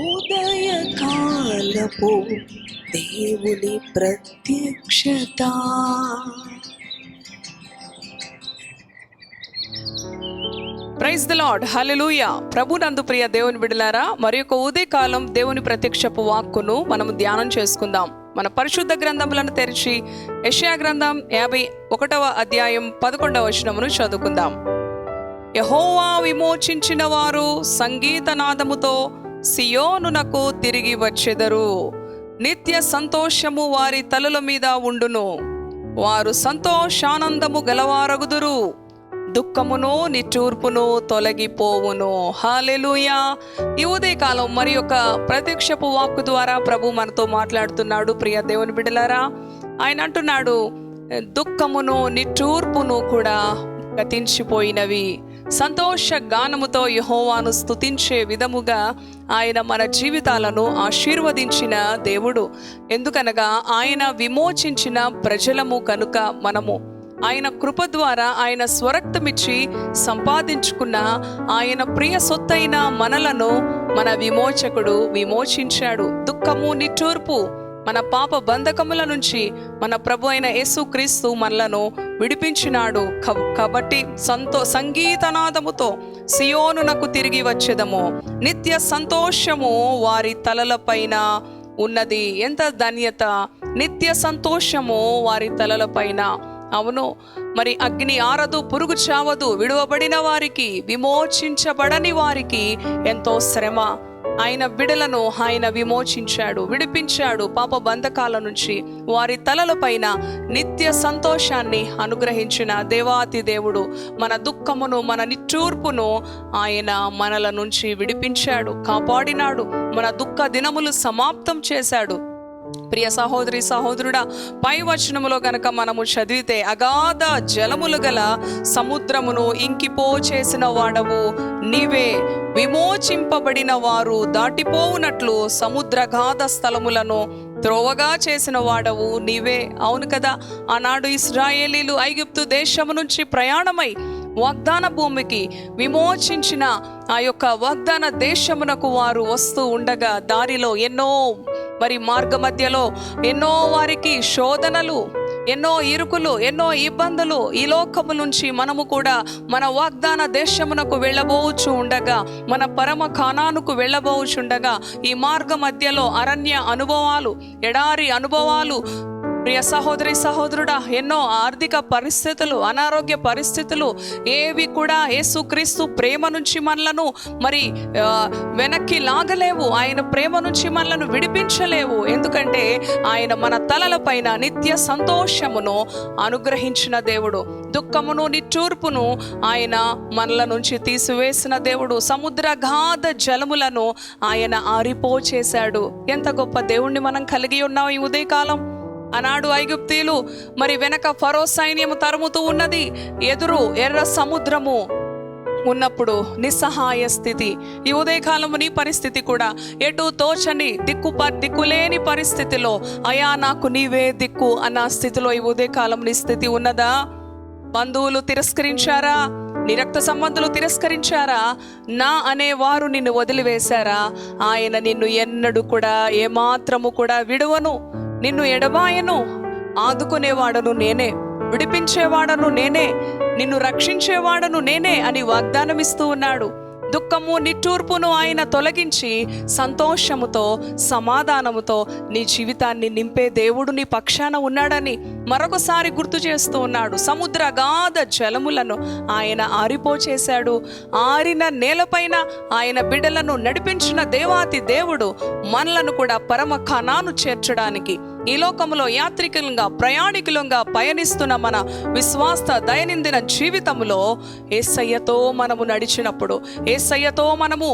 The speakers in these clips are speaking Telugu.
ఉదయకాలపు దేవుని ప్రత్యక్షత. ప్రైజ్ ద లార్డ్ హలలుయ ప్రభు నందు ప్రియ దేవుని బిడలారా మరి యొక్క ఉదయకాలం దేవుని ప్రత్యక్షపు వాక్కును మనం ధ్యానం చేసుకుందాం. మన పరిశుద్ధ గ్రంథములను తెరిచి యషయా గ్రంథం యాభై ఒకటవ అధ్యాయం పదకొండవ వచనమును చదువుకుందాం. యహోవా విమోచించిన వారు సంగీతనాదముతో సియోనునకు తిరిగి వచ్చెదరు. నిత్య సంతోషము వారి తలల మీద ఉండును. వారు సంతోషానందము గలవారగుదురు. దుఃఖమును నిట్టూర్పును తొలగిపోవును. హాలెలుయా ఈ ఉదయకాలం మరి యొక్క ప్రత్యక్షపు వాక్కు ద్వారా ప్రభు మనతో మాట్లాడుతున్నాడు. ప్రియ దేవుని బిడ్డలారా ఆయన అంటున్నాడు దుఃఖమును నిట్టూర్పును కూడా గతించిపోయినవి. సంతోష గానముతో యహోవాను స్తుతించే విధముగా ఆయన మన జీవితాలను ఆశీర్వదించిన దేవుడు. ఎందుకనగా ఆయన విమోచించిన ప్రజలము కనుక మనము. ఆయన కృప ద్వారా ఆయన స్వరక్తమిచ్చి సంపాదించుకున్న ఆయన ప్రియ సొత్తైన మనలను మన విమోచకుడు విమోచించాడు. దుఃఖము నిట్టూర్పు మన పాప బంధకముల నుంచి మన ప్రభు అయిన యేసుక్రీస్తు మనలను విడిపించినాడు. క- కాబట్టి సంతో సంగీతనాదముతో సియోనునకు తిరిగి వచ్చేదము. నిత్య సంతోషము వారి తలలపైన ఉన్నది. ఎంత ధన్యత! నిత్య సంతోషము వారి తలలపైన అవును మరి అగ్ని ఆరదు పురుగు చావదు విడువబడిన వారికి విమోచించబడని వారికి ఎంతో శ్రమ. ఆయన బిడలను ఆయన విమోచించాడు విడిపించాడు పాప బంధకాల నుంచి. వారి తలలపైన నిత్య సంతోషాన్ని అనుగ్రహించిన దేవాతి దేవుడు మన దుఃఖమును మన నిట్టూర్పును ఆయన మనల నుంచి విడిపించాడు కాపాడినాడు మన దుఃఖ దినములు సమాప్తం చేశాడు. ప్రియ సహోదరి సహోదరుడా పై వచనములో గనక మనము చదివితే అగాధ జలములు గల సముద్రమును ఇంకిపో చేసిన వాడవు నీవే. విమోచింపబడిన వారు దాటిపోవునట్లు సముద్రగాధ స్థలములను త్రోవగా చేసిన వాడవు నీవే. అవును కదా ఆనాడు ఇస్రాయేలీలు ఐగుప్తు దేశము నుంచి ప్రయాణమై వాగ్దాన భూమికి విమోచించిన ఆ యొక్క వాగ్దాన దేశమునకు వారు వస్తూ ఉండగా దారిలో ఎన్నో మరి మార్గ మధ్యలో ఎన్నో వారికి శోధనలు ఎన్నో ఇరుకులు ఎన్నో ఇబ్బందులు ఈ లోకము నుంచి మనము కూడా మన వాగ్దాన దేశమునకు వెళ్ళబోవచ్చు ఉండగా మన పరమ కానానుకు వెళ్ళబోచుండగా ఈ మార్గ మధ్యలో అరణ్య అనుభవాలు ఎడారి అనుభవాలు ప్రియ సహోదరి సహోదరుడా ఎన్నో ఆర్థిక పరిస్థితులు అనారోగ్య పరిస్థితులు ఏవి కూడా యేసుక్రీస్తు ప్రేమ నుంచి మనలను మరి వెనక్కి లాగలేవు. ఆయన ప్రేమ నుంచి మనలను విడిపించలేవు. ఎందుకంటే ఆయన మన తలలపైన నిత్య సంతోషమును అనుగ్రహించిన దేవుడు. దుఃఖమును నిట్టూర్పును ఆయన మనల నుంచి తీసివేసిన దేవుడు. సముద్రగాధ జలములను ఆయన ఆరిపో చేశాడు ఎంత గొప్ప దేవుణ్ణి మనం కలిగి ఉన్నాం ఈ ఉదయకాలం. ఆనాడు ఐగుప్తీలు మరి వెనక ఫరో సైన్యము తరుముతూ ఉన్నది ఎదురు ఎర్ర సముద్రము ఉన్నప్పుడు నిస్సహాయ స్థితి. ఈ ఉదయకాలము నీ పరిస్థితి కూడా ఎటు తోచని దిక్కు ప- దిక్కులేని పరిస్థితిలో అయా నాకు నీవే దిక్కు అన్న స్థితిలో ఈ ఉదయకాలం నీ స్థితి ఉన్నదా? బంధువులు తిరస్కరించారా? నీ రక్త సంబంధులు తిరస్కరించారా? నా అనేవారు నిన్ను వదిలివేశారా? ఆయన నిన్ను ఎన్నడూ కూడా ఏమాత్రము కూడా విడువను. నిన్ను ఎడబాయను ఆదుకునేవాడను నేనే విడిపించేవాడను నేనే నిన్ను రక్షించేవాడను నేనే అని వాగ్దానం ఇస్తూ ఉన్నాడు. దుఃఖము నిట్టూర్పును ఆయన తొలగించి సంతోషముతో సమాధానముతో నీ జీవితాన్ని నింపే దేవుడు నీ పక్షాన ఉన్నాడని మరొకసారి గుర్తు చేస్తూ ఉన్నాడు. సముద్ర గాధ జలములను ఆయన ఆరిపోచేశాడు. ఆరిన నేలపైన ఆయన బిడ్డలను నడిపించిన దేవాతి దేవుడు మనలను కూడా పరమ కణాను చేర్చడానికి ఈ లోకంలో యాత్రికులంగా ప్రయాణికులంగా పయనిస్తున్న మన విశ్వాస దైనందిన జీవితంలో ఏసయ్యతో మనము నడిచినప్పుడు ఏసయ్యతో మనము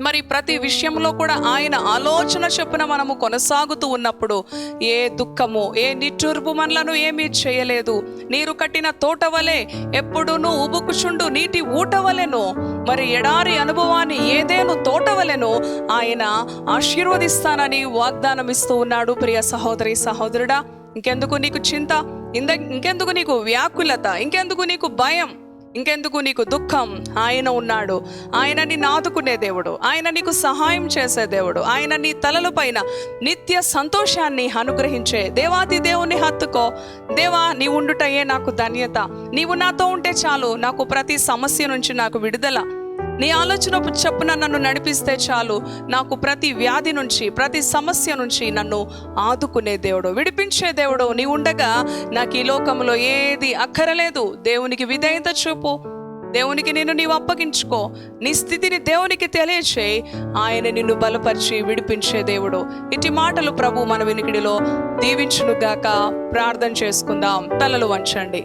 మరి ప్రతి విషయంలో కూడా ఆయన ఆలోచన చొప్పున మనము కొనసాగుతూ ఉన్నప్పుడు ఏ దుఃఖము ఏ నిట్టూర్పు మనలను ఏమీ చేయలేదు. నీరు కట్టిన తోట వలె ఎప్పుడూను ఉబుకుచుండు నీటి ఊట వలెను మరి ఎడారి అనుభవాన్ని ఏదేను తోట వలెను ఆయన ఆశీర్వదిస్తానని వాగ్దానం ఇస్తూ ఉన్నాడు ప్రియ సహోదరి సహోదరుడా. ఇంకెందుకు నీకు చింత? ఇంద ఇంకెందుకు నీకు వ్యాకులత? ఇంకెందుకు నీకు భయం? ఇంకెందుకు నీకు దుఃఖం? ఆయన ఉన్నాడు. ఆయన నిన్ను ఆదుకునే దేవుడు. ఆయన నీకు సహాయం చేసే దేవుడు. ఆయన నీ తలల పైన నిత్య సంతోషాన్ని అనుగ్రహించే దేవాది దేవుని హత్తుకో. దేవా నీ ఉండుటయే నాకు ధన్యత. నీవు నాతో ఉంటే చాలు. నాకు ప్రతి సమస్య నుంచి నాకు విడుదల. నీ ఆలోచన చెప్పున నన్ను నడిపిస్తే చాలు. నాకు ప్రతి వ్యాధి నుంచి ప్రతి సమస్య నుంచి నన్ను ఆదుకునే దేవుడు విడిపించే దేవుడు. నీ ఉండగా నాకు ఈ లోకంలో ఏది అక్కరలేదు. దేవునికి విధేయత చూపు. దేవునికి నిన్ను నీవు అప్పగించుకో. నీ స్థితిని దేవునికి తెలియచేయి. ఆయన నిన్ను బలపరిచి విడిపించే దేవుడు. ఇటు మాటలు ప్రభు మన వినికిడిలో దీవించునుగాక ప్రార్థన చేసుకుందాం. తలలు వంచండి.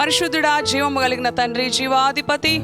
పరిశుద్ధుడా జీవము కలిగిన తండ్రి జీవాధిపతి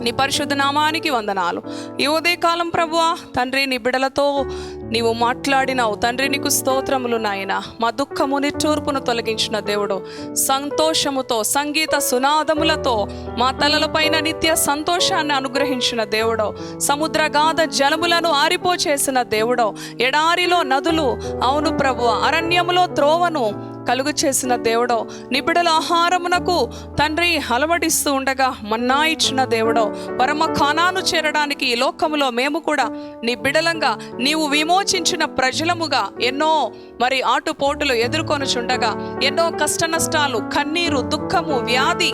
నీ పరిశుద్ధ నామానికి వందనాలు. ఈ ఉదయకాలం ప్రభువా తండ్రి నీ బిడలతో నీవు మాట్లాడినావు. తండ్రి నీకు స్తోత్రములు నాయన. మా దుఃఖము నిట్టూర్పును తొలగించిన దేవుడు. సంతోషముతో సంగీత సునాదములతో మా తలలపైన నిత్య సంతోషాన్ని అనుగ్రహించిన దేవుడో. సముద్రగాధ జలములను ఆరిపోచేసిన దేవుడో. ఎడారిలో నదులు. అవును ప్రభు అరణ్యములో త్రోవను కలుగు చేసిన దేవుడో నిబిడల ఆహారమునకు తండ్రి అలవడిస్తూ ఉండగా మన్నా ఇచ్చిన దేవుడో పరమ ఖానాను చేరడానికి ఈ లోకములో మేము కూడా నీ బిడలంగా నీవు విమోచించిన ప్రజలముగా ఎన్నో మరి ఆటుపోటులు ఎదుర్కొనుచుండగా ఎన్నో కష్ట నష్టాలు కన్నీరు దుఃఖము వ్యాధి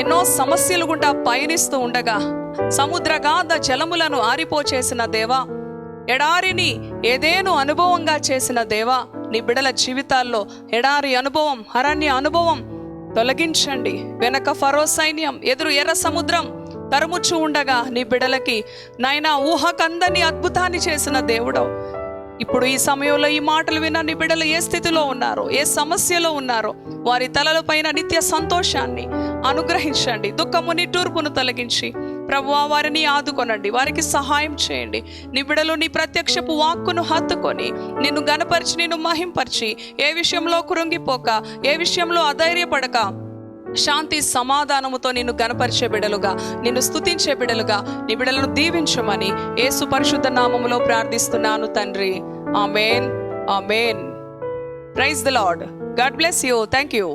ఎన్నో సమస్యలు గుండా పయనిస్తూ ఉండగా సముద్రగాధ జలములను ఆరిపోచేసిన దేవా ఎడారిని ఏదేను అనుభవంగా చేసిన దేవా నీ బిడల జీవితాల్లో ఎడారి అనుభవం అరణ్య అనుభవం తొలగించండి. వెనక ఫరో సైన్యం ఎదురు ఎర్ర సముద్రం తరుముచ్చు ఉండగా నీ బిడలకి నాయనా ఊహకందని అద్భుతాన్ని చేసిన దేవుడవు. ఇప్పుడు ఈ సమయంలో ఈ మాటలు విన్న నీ బిడ్డలు ఏ స్థితిలో ఉన్నారో ఏ సమస్యలో ఉన్నారో వారి తలలపైన నిత్య సంతోషాన్ని అనుగ్రహించండి. దుఃఖము నిట్టూర్పును తొలగించి ప్రభు వారిని ఆదుకొనండి వారికి సహాయం చేయండి. నీ బిడలు నీ ప్రత్యక్షపు వాక్కును హత్తుకొని నిన్ను గనపరిచి నిన్ను మహింపరిచి ఏ విషయంలో కురుంగిపోక ఏ విషయంలో అధైర్యపడక శాంతి సమాధానముతో నిన్ను గనపరిచే బిడలుగా నిన్ను స్తుతించే బిడలుగా నీ బిడలను దీవించమని యేసు పరిశుద్ధ నామములో ప్రార్థిస్తున్నాను తండ్రి. Amen. Amen. Praise the lord God bless you. Thank you